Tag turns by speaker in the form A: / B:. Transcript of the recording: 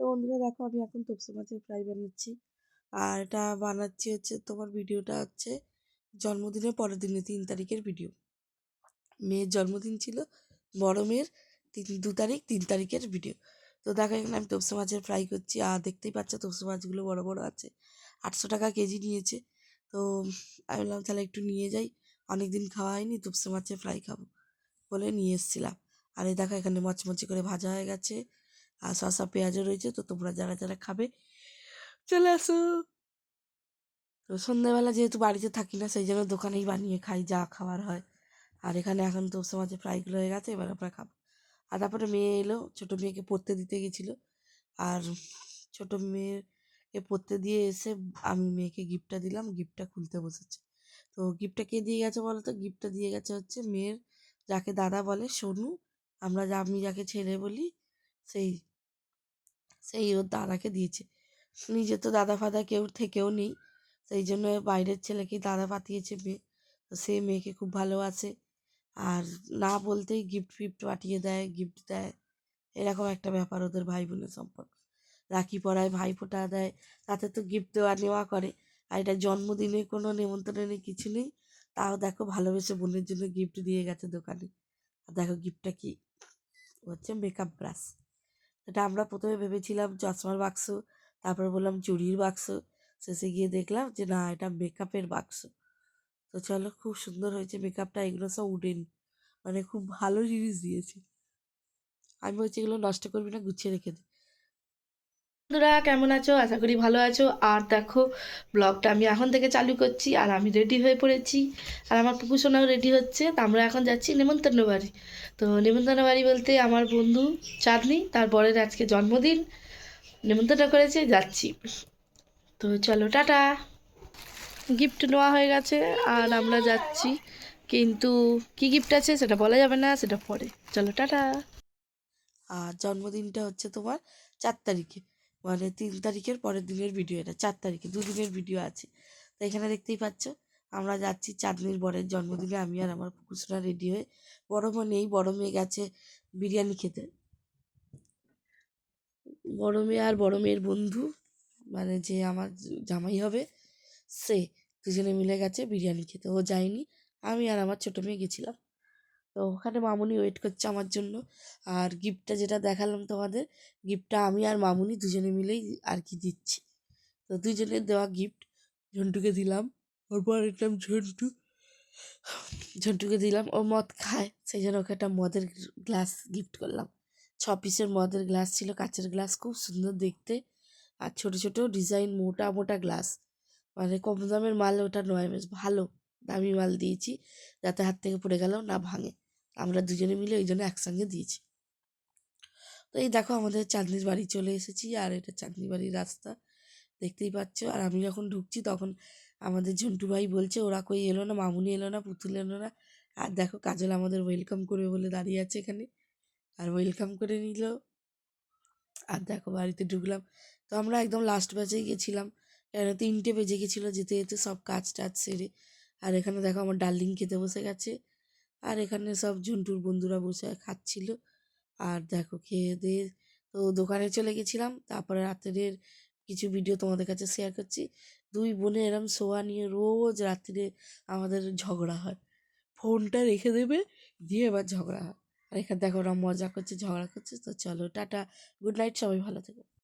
A: তো বন্ধুরা দেখো আমি এখন তপসি মাছের ফ্রাই বানাচ্ছি। আর এটা বানাচ্ছি হচ্ছে তোমার ভিডিওটা হচ্ছে জন্মদিনের পরের দিনে তিন তারিখের ভিডিও। মেয়ের জন্মদিন ছিল, বড় মেয়ের তিন, দু তারিখ, তিন তারিখের ভিডিও। তো দেখো এখানে আমি তপসি মাছের ফ্রাই করছি, আর দেখতেই পাচ্ছ তপসি মাছগুলো বড় বড় আছে, আটশো টাকা কেজি নিয়েছে। তো আমি বললাম তাহলে একটু নিয়ে যাই অনেক দিন খাওয়া হয়নি তপসি মাছের ফ্রাই খাব বলে নিয়ে এসেছিলাম। আর এই দেখো এখানে মচমচে করে ভাজা হয়ে গেছে আর শসা, পেঁয়াজও রয়েছে, তো তোমরা যারা যারা খাবে, চলে আসো। তো সন্ধ্যাবেলা যেহেতু বাড়িতে থাকি না, সেই জন্য দোকানেই বানিয়ে খাই, যা খাবার হয়। আর এখানে এখন তো সমাজে ফ্রাইগুলো হয়ে গেছে, এবার আমরা খাব। আর তারপরে মেয়ে এলো, ছোটো মেয়েকে পড়তে দিতে গেছিল। আর ছোটো মেয়েকে পড়তে দিয়ে এসে আমি মেয়েকে গিফটটা দিলাম, গিফটটা খুলতে বসেছে। তো গিফটটা কে দিয়ে গেছে বলো তো গিফটটা দিয়ে গেছে হচ্ছে মেয়ের, যাকে দাদা বলে সোনু। আমরা, আমি যাকে ছেলে বলি, সেই সেই ওর দাদাকে দিয়েছে। নিজে তো দাদা ফাদা কেউ থেকেও নেই। সেই জন্য বাইরের ছেলেকেই দাদা পাঠিয়েছে মেয়ে। তো সে মেয়েকে খুব ভালোবাসে। আর না বলতেই গিফট ফিফট পাঠিয়ে দেয় গিফট দেয়। এরকম একটা ব্যাপার ওদের ভাই বোনের সম্পর্ক। রাখি পরায় ভাই ফোঁটা দেয়, তাতে তো গিফট দেওয়া নেওয়া করে। আর এটা জন্মদিনে কোনো নেমন্তন্ন নেই কিছু নেই। তাও দেখো ভালোবেসে বোনের জন্য গিফট দিয়ে গেছে দোকানে। আর দেখো গিফটটা কি? হচ্ছে মেকআপ ব্রাশ এটা আমরা প্রথমে ভেবেছিলাম চশমার বাক্স, তারপর বললাম চুড়ির বাক্স। শেষে গিয়ে দেখলাম যে, না, এটা মেকআপের বাক্স। তো চলো, খুব সুন্দর হয়েছে মেকআপটা এগুলো সব উডেন মানে খুব ভালো জিনিস দিয়েছে। আমি বলছি, এগুলো নষ্ট করবি না, গুছিয়ে রেখে দে।
B: বন্ধুরা, কেমন আছো? আশা করি ভালো আছো। আর দেখো, ব্লগটা আমি এখন থেকে চালু করছি আর আমি রেডি হয়ে পড়েছি। আর আমার পুকু সোনাও রেডি হচ্ছে, তা আমরা এখন যাচ্ছি নেমন্তন্ন বাড়ি। তো নেমন্তন্ন বাড়ি বলতে আমার বন্ধু চাঁদনি, তার বরের আজকে জন্মদিন। নেমন্তন্ন করেছে, যাচ্ছি। তো চলো, টাটা। গিফট নেওয়া হয়ে গেছে, আর আমরা যাচ্ছি। কিন্তু কি গিফট আছে সেটা বলা যাবে না, সেটা পরে। চলো, টাটা।
A: আর জন্মদিনটা হচ্ছে তোমার চার তারিখে। মানে তিন তারিখের পরের দিনের ভিডিও এটা, চার তারিখে, দুদিনের ভিডিও আছে। তো এখানে দেখতেই পাচ্ছ, আমরা যাচ্ছি চাঁদনির বরের জন্মদিনে, আমি আর আমার পুকুসরা রেডি হয়ে, বড় মেয়ে নেই, বড় মেয়ে গেছে বিরিয়ানি খেতে। বড় মেয়ে আর বড় মেয়ের বন্ধু মানে যে আমার জামাই হবে, সে দুজনে মিলে গেছে বিরিয়ানি খেতে, ও যায়নি, আমি আর আমার ছোটো মেয়ে গেছিলাম। তো ওখানে মামুনি ওয়েট করছে আমার জন্য। আর গিফটটা যেটা দেখালাম তোমাদের গিফটটা আমি আর মামুনি দুজনে মিলেই আর কি দিচ্ছি। তো দুজনের দেওয়া গিফট ঝন্টুকে দিলাম, ওর পরের ঝন্টু। ঝন্টুকে দিলাম, ও মদ খায়, সেই জন্য ওকে একটা মদের গ্লাস গিফট করলাম। ছ পিসের মদের গ্লাস ছিল, কাঁচের গ্লাস খুব সুন্দর দেখতে। আর ছোট ছোট ডিজাইন মোটা মোটা গ্লাস মানে কম দামের মাল ওটা নয়, বেশ ভালো, দামি মাল দিয়েছি। যাতে হাত থেকে পড়ে গেল না ভাঙে। আমরা দুজনে মিলে ওই জন্য একসঙ্গে দিয়েছি। তো এই দেখো আমাদের চাঁদনির বাড়ি চলে এসেছি আর এটা চাঁদনি বাড়ির রাস্তা। দেখতেই পাচ্ছ। আর আমি যখন ঢুকছি তখন আমাদের ঝন্টু ভাই বলছে, ওরা কই এলো না? মামুনি এলো না? পুতুল এলো না? আর দেখো কাজল আমাদের ওয়েলকাম করবে বলে দাঁড়িয়ে আছে এখানে। আর ওয়েলকাম করে নিল। আর দেখো বাড়িতে ঢুকলাম। তো আমরা একদম লাস্ট ব্যাচেই গেছিলাম। কেন? তিনটে বেজে গেছিল যেতে যেতে সব কাজ টাজ সেরে। আর এখানে দেখো আমার ডার্লিং খেতে বসে গেছে। আর এখানে সব ঝন্টুর বন্ধুরা বসে খাচ্ছিল। আর দেখো, খেয়ে দিয়ে তো দোকানে চলে গেছিলাম। তারপরে রাত্রের কিছু ভিডিও তোমাদের কাছে শেয়ার করছি। দুই বোনে এরম শোয়া নিয়ে রোজ রাত্রিরে আমাদের ঝগড়া হয়। ফোনটা রেখে দেবে, দিয়ে এবার ঝগড়া হয়। আর এখানে দেখো ওরা মজা করছে, ঝগড়া করছে। তো চলো, টাটা গুড নাইট সবাই ভালো থেকো।